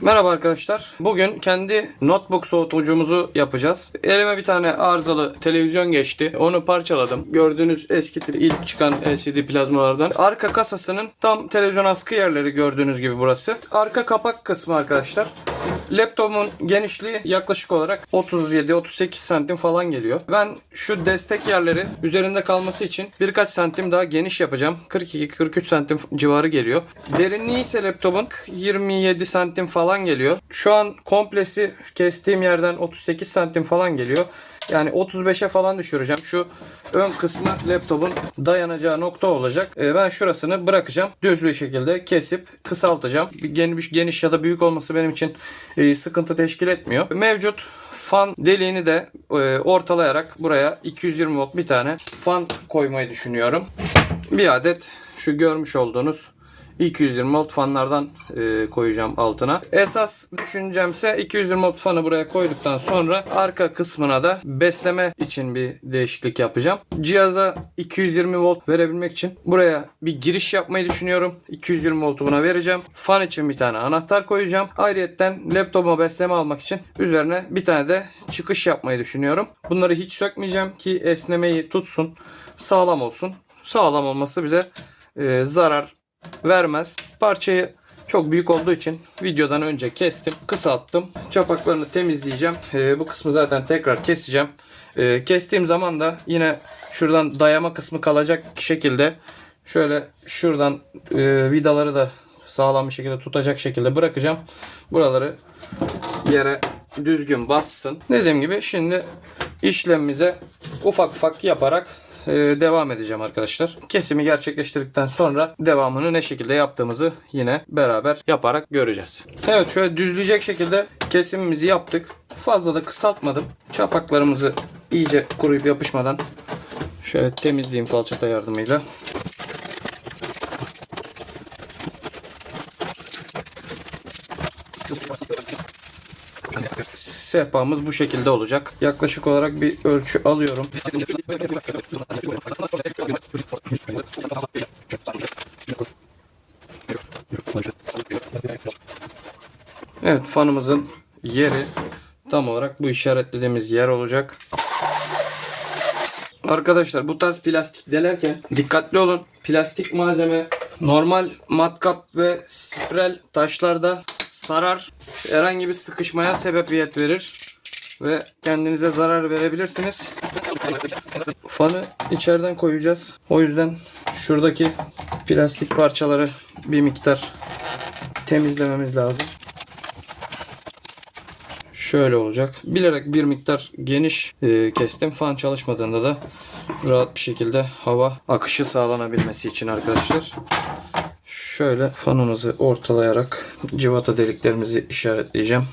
Merhaba arkadaşlar. Bugün kendi notebook soğutucumuzu yapacağız. Elime bir tane arızalı televizyon geçti. Onu parçaladım. Gördüğünüz eski ilk çıkan LCD plazmalardan. Arka kasasının tam televizyon askı yerleri gördüğünüz gibi burası. Arka kapak kısmı arkadaşlar. Laptopumun genişliği yaklaşık olarak 37-38 santim falan geliyor. Ben şu destek yerleri üzerinde kalması için birkaç santim daha geniş yapacağım. 42-43 santim civarı geliyor. Derinliği ise laptopun 27 santim falan geliyor. Şu an komplesi kestiğim yerden 38 santim falan geliyor. Yani 35'e falan düşüreceğim. Şu ön kısmı laptopun dayanacağı nokta olacak. Ee, ben şurasını bırakacağım. Düz bir şekilde kesip kısaltacağım. Geniş, geniş ya da büyük olması benim için e, sıkıntı teşkil etmiyor. Mevcut fan deliğini de e, ortalayarak buraya 220 volt bir tane fan koymayı düşünüyorum. Bir adet şu görmüş olduğunuz 220 volt fanlardan e, koyacağım altına. Esas düşüncemse 220 volt fanı buraya koyduktan sonra arka kısmına da besleme için bir değişiklik yapacağım. Cihaza 220 volt verebilmek için buraya bir giriş yapmayı düşünüyorum. 220 voltu buna vereceğim. Fan için bir tane anahtar koyacağım. Ayrıyetten laptopuma besleme almak için üzerine bir tane de çıkış yapmayı düşünüyorum. Bunları hiç sökmeyeceğim ki esnemeyi tutsun. Sağlam olsun. Sağlam olması bize e, zarar vermez. Parçayı çok büyük olduğu için videodan önce kestim, kısalttım. Çapaklarını temizleyeceğim. Ee, bu kısmı zaten tekrar keseceğim. Ee, kestiğim zaman da yine şuradan dayama kısmı kalacak şekilde şöyle şuradan e, vidaları da sağlam bir şekilde tutacak şekilde bırakacağım. Buraları yere düzgün bassın. Dediğim gibi şimdi işlemimize ufak ufak yaparak e, devam edeceğim arkadaşlar. Kesimi gerçekleştirdikten sonra devamını ne şekilde yaptığımızı yine beraber yaparak göreceğiz. Evet şöyle düzleyecek şekilde kesimimizi yaptık. Fazla da kısaltmadım. Çapaklarımızı iyice kuruyup yapışmadan şöyle temizleyeyim falçata yardımıyla. Sehpamız bu şekilde olacak. Yaklaşık olarak bir ölçü alıyorum. Evet fanımızın yeri tam olarak bu işaretlediğimiz yer olacak. Arkadaşlar bu tarz plastik delerken dikkatli olun. Plastik malzeme normal matkap ve sprel taşlarda sarar. Herhangi bir sıkışmaya sebebiyet verir. Ve kendinize zarar verebilirsiniz. Fanı içeriden koyacağız. O yüzden şuradaki plastik parçaları bir miktar temizlememiz lazım. Şöyle olacak. Bilerek bir miktar geniş e, kestim. Fan çalışmadığında da rahat bir şekilde hava akışı sağlanabilmesi için arkadaşlar. Şöyle fanımızı ortalayarak civata deliklerimizi işaretleyeceğim.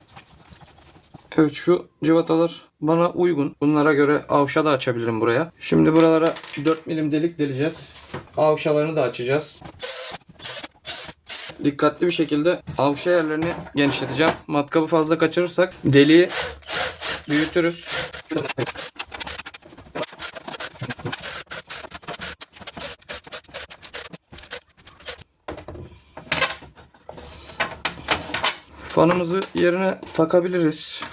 Evet şu civatalar bana uygun. Bunlara göre avşa da açabilirim buraya. Şimdi buralara 4 milim delik deleceğiz. Avşalarını da açacağız. Dikkatli bir şekilde avşa yerlerini genişleteceğim. Matkabı fazla kaçırırsak deliği büyütürüz. Fanımızı yerine takabiliriz.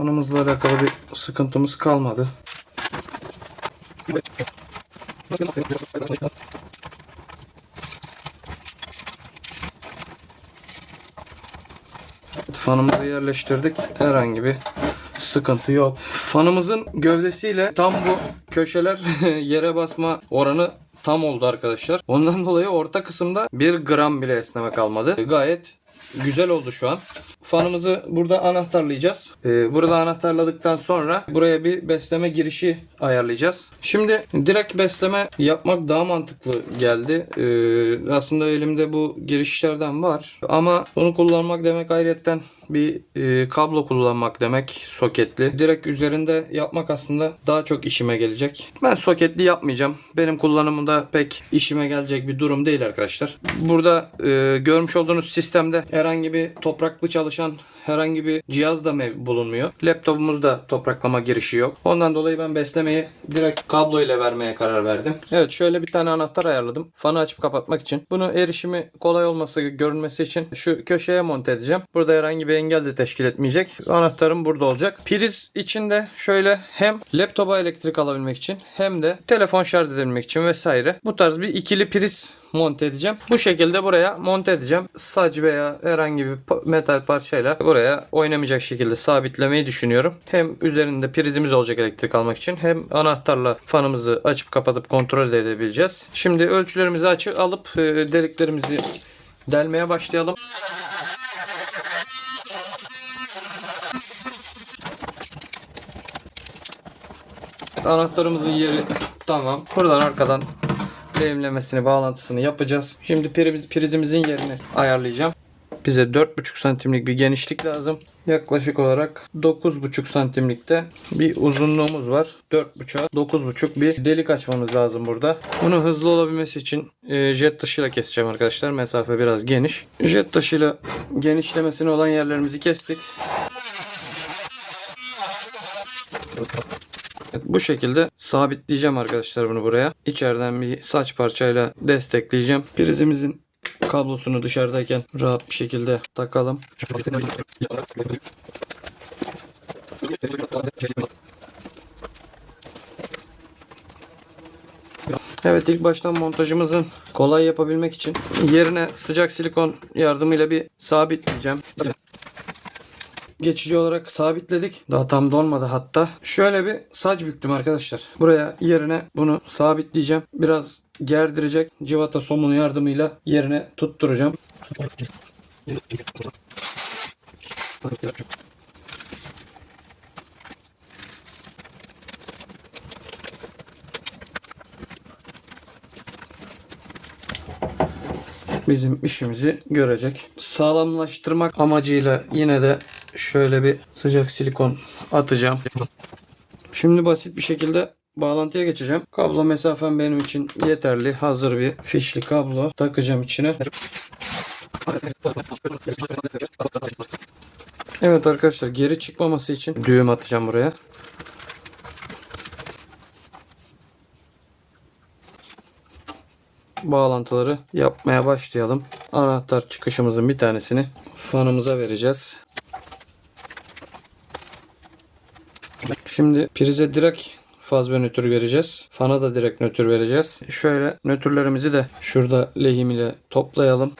Fanımızla alakalı bir sıkıntımız kalmadı. Fanımızı yerleştirdik. Herhangi bir sıkıntı yok. Fanımızın gövdesiyle tam bu köşeler yere basma oranı tam oldu arkadaşlar. Ondan dolayı orta kısımda 1 gram bile esneme kalmadı. Gayet güzel oldu şu an. Fanımızı burada anahtarlayacağız. Ee, burada anahtarladıktan sonra buraya bir besleme girişi ayarlayacağız. Şimdi direkt besleme yapmak daha mantıklı geldi. Ee, aslında elimde bu girişlerden var. Ama bunu kullanmak demek ayrıyetten bir e, kablo kullanmak demek soketli. Direkt üzerinde yapmak aslında daha çok işime gelecek. Ben soketli yapmayacağım. Benim kullanımında pek işime gelecek bir durum değil arkadaşlar. Burada e, görmüş olduğunuz sistemde herhangi bir topraklı çalışan herhangi bir cihaz da bulunmuyor. Laptopumuzda topraklama girişi yok. Ondan dolayı ben beslemeyi direkt kablo ile vermeye karar verdim. Evet şöyle bir tane anahtar ayarladım. Fanı açıp kapatmak için. Bunu erişimi kolay olması, görünmesi için şu köşeye monte edeceğim. Burada herhangi bir engel de teşkil etmeyecek. Anahtarım burada olacak. Priz içinde şöyle hem laptopa elektrik alabilmek için hem de telefon şarj edebilmek için vesaire. Bu tarz bir ikili priz monte edeceğim. Bu şekilde buraya monte edeceğim. Sac veya herhangi bir metal parçayla buraya oynamayacak şekilde sabitlemeyi düşünüyorum. Hem üzerinde prizimiz olacak elektrik almak için hem anahtarla fanımızı açıp kapatıp kontrol de edebileceğiz. Şimdi ölçülerimizi açıp alıp e, deliklerimizi delmeye başlayalım. Anahtarımızın yeri tamam. Buradan arkadan lehimlemesini, bağlantısını yapacağız. Şimdi priz, prizimizin yerini ayarlayacağım. Bize 4,5 santimlik bir genişlik lazım. Yaklaşık olarak 9,5 santimlikte bir uzunluğumuz var. 4,5'a 9,5 bir delik açmamız lazım burada. Bunu hızlı olabilmesi için e, jet taşıyla keseceğim arkadaşlar. Mesafe biraz geniş. Jet taşıyla genişlemesine olan yerlerimizi kestik. Evet, bu şekilde sabitleyeceğim arkadaşlar bunu buraya. İçeriden bir saç parçayla destekleyeceğim. Prizimizin kablosunu dışarıdayken rahat bir şekilde takalım. Evet ilk baştan montajımızın kolay yapabilmek için yerine sıcak silikon yardımıyla bir sabitleyeceğim. Geçici olarak sabitledik. Daha tam donmadı hatta. Şöyle bir saç büktüm arkadaşlar. Buraya yerine bunu sabitleyeceğim. Biraz gerdirecek civata somunu yardımıyla yerine tutturacağım. bizim işimizi görecek. Sağlamlaştırmak amacıyla yine de şöyle bir sıcak silikon atacağım. Şimdi basit bir şekilde bağlantıya geçeceğim. Kablo mesafem benim için yeterli. Hazır bir fişli kablo takacağım içine. Evet arkadaşlar geri çıkmaması için düğüm atacağım buraya. bağlantıları yapmaya başlayalım. Anahtar çıkışımızın bir tanesini fanımıza vereceğiz. Şimdi prize direkt faz ve nötr vereceğiz. Fana da direkt nötr vereceğiz. Şöyle nötrlerimizi de şurada lehim ile toplayalım.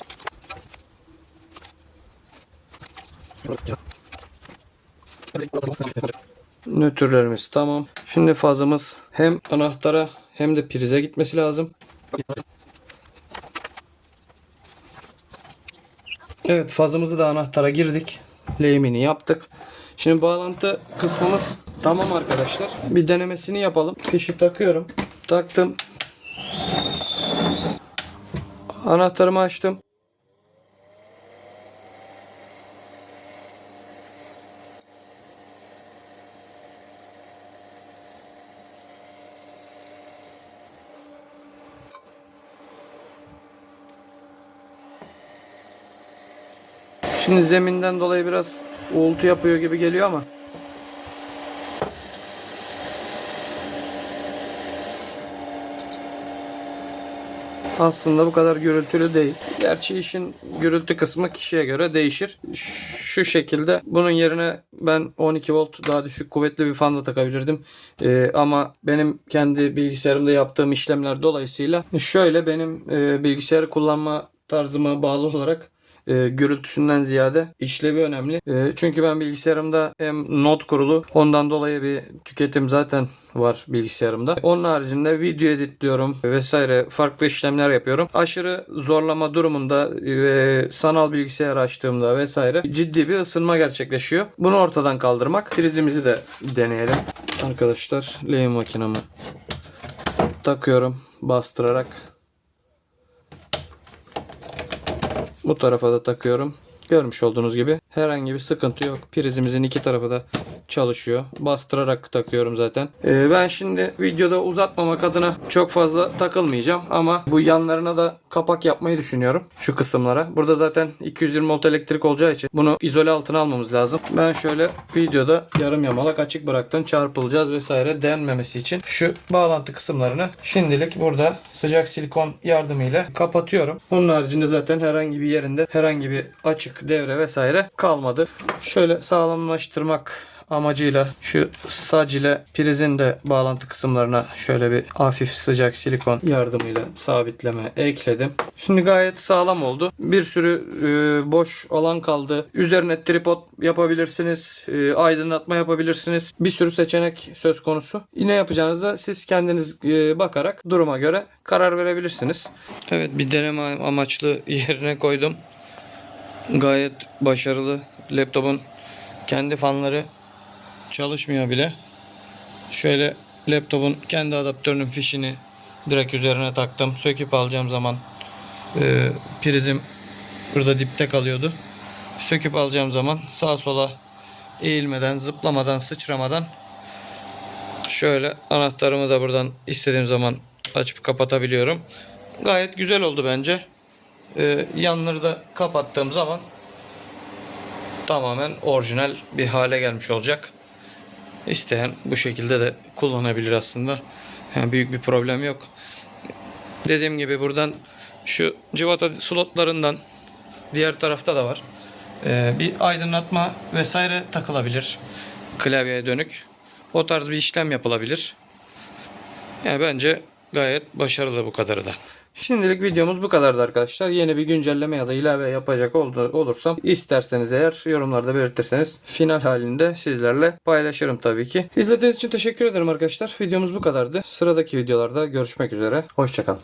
Nötrlerimiz tamam. Şimdi fazımız hem anahtara hem de prize gitmesi lazım. Evet fazımızı da anahtara girdik. Lehimini yaptık. Şimdi bağlantı kısmımız tamam arkadaşlar. Bir denemesini yapalım. Fişi takıyorum. Taktım. Anahtarımı açtım. Şimdi zeminden dolayı biraz uğultu yapıyor gibi geliyor ama. Aslında bu kadar gürültülü değil. Gerçi işin gürültü kısmı kişiye göre değişir. Şu şekilde bunun yerine ben 12 volt daha düşük kuvvetli bir fan da takabilirdim. Ee, ama benim kendi bilgisayarımda yaptığım işlemler dolayısıyla şöyle benim e, bilgisayarı kullanma tarzıma bağlı olarak e, gürültüsünden ziyade işlevi önemli. E, çünkü ben bilgisayarımda hem not kurulu ondan dolayı bir tüketim zaten var bilgisayarımda. Onun haricinde video editliyorum vesaire farklı işlemler yapıyorum. Aşırı zorlama durumunda ve sanal bilgisayar açtığımda vesaire ciddi bir ısınma gerçekleşiyor. Bunu ortadan kaldırmak. Prizimizi de deneyelim. Arkadaşlar lehim makinamı takıyorum bastırarak. Bu tarafa da takıyorum. Görmüş olduğunuz gibi herhangi bir sıkıntı yok. Prizimizin iki tarafı da çalışıyor. Bastırarak takıyorum zaten. Ee, ben şimdi videoda uzatmamak adına çok fazla takılmayacağım ama bu yanlarına da kapak yapmayı düşünüyorum şu kısımlara. Burada zaten 220 volt elektrik olacağı için bunu izole altına almamız lazım. Ben şöyle videoda yarım yamalak açık bıraktım. Çarpılacağız vesaire denmemesi için şu bağlantı kısımlarını şimdilik burada sıcak silikon yardımıyla kapatıyorum. Onun haricinde zaten herhangi bir yerinde herhangi bir açık devre vesaire kalmadı. Şöyle sağlamlaştırmak amacıyla şu sac ile prizin de bağlantı kısımlarına şöyle bir hafif sıcak silikon yardımıyla sabitleme ekledim. Şimdi gayet sağlam oldu. Bir sürü e, boş alan kaldı. Üzerine tripod yapabilirsiniz. e, aydınlatma yapabilirsiniz. Bir sürü seçenek söz konusu. Ne yapacağınıza siz kendiniz e, bakarak duruma göre karar verebilirsiniz. Evet bir deneme amaçlı yerine koydum. Gayet başarılı. Laptopun kendi fanları çalışmıyor bile. Şöyle laptopun kendi adaptörünün fişini direkt üzerine taktım. Söküp alacağım zaman e, prizim burada dipte kalıyordu. Söküp alacağım zaman sağa sola eğilmeden, zıplamadan, sıçramadan şöyle anahtarımı da buradan istediğim zaman açıp kapatabiliyorum. Gayet güzel oldu bence. E, yanları da kapattığım zaman tamamen orijinal bir hale gelmiş olacak. İsteyen bu şekilde de kullanabilir aslında. Yani büyük bir problem yok. Dediğim gibi buradan şu civata slotlarından diğer tarafta da var. Ee, bir aydınlatma vesaire takılabilir. Klavyeye dönük. O tarz bir işlem yapılabilir. Yani bence gayet başarılı bu kadarı da. Şimdilik videomuz bu kadardı arkadaşlar. Yeni bir güncelleme ya da ilave yapacak olursam isterseniz eğer yorumlarda belirtirseniz final halinde sizlerle paylaşırım tabii ki. İzlediğiniz için teşekkür ederim arkadaşlar. Videomuz bu kadardı. Sıradaki videolarda görüşmek üzere. Hoşçakalın.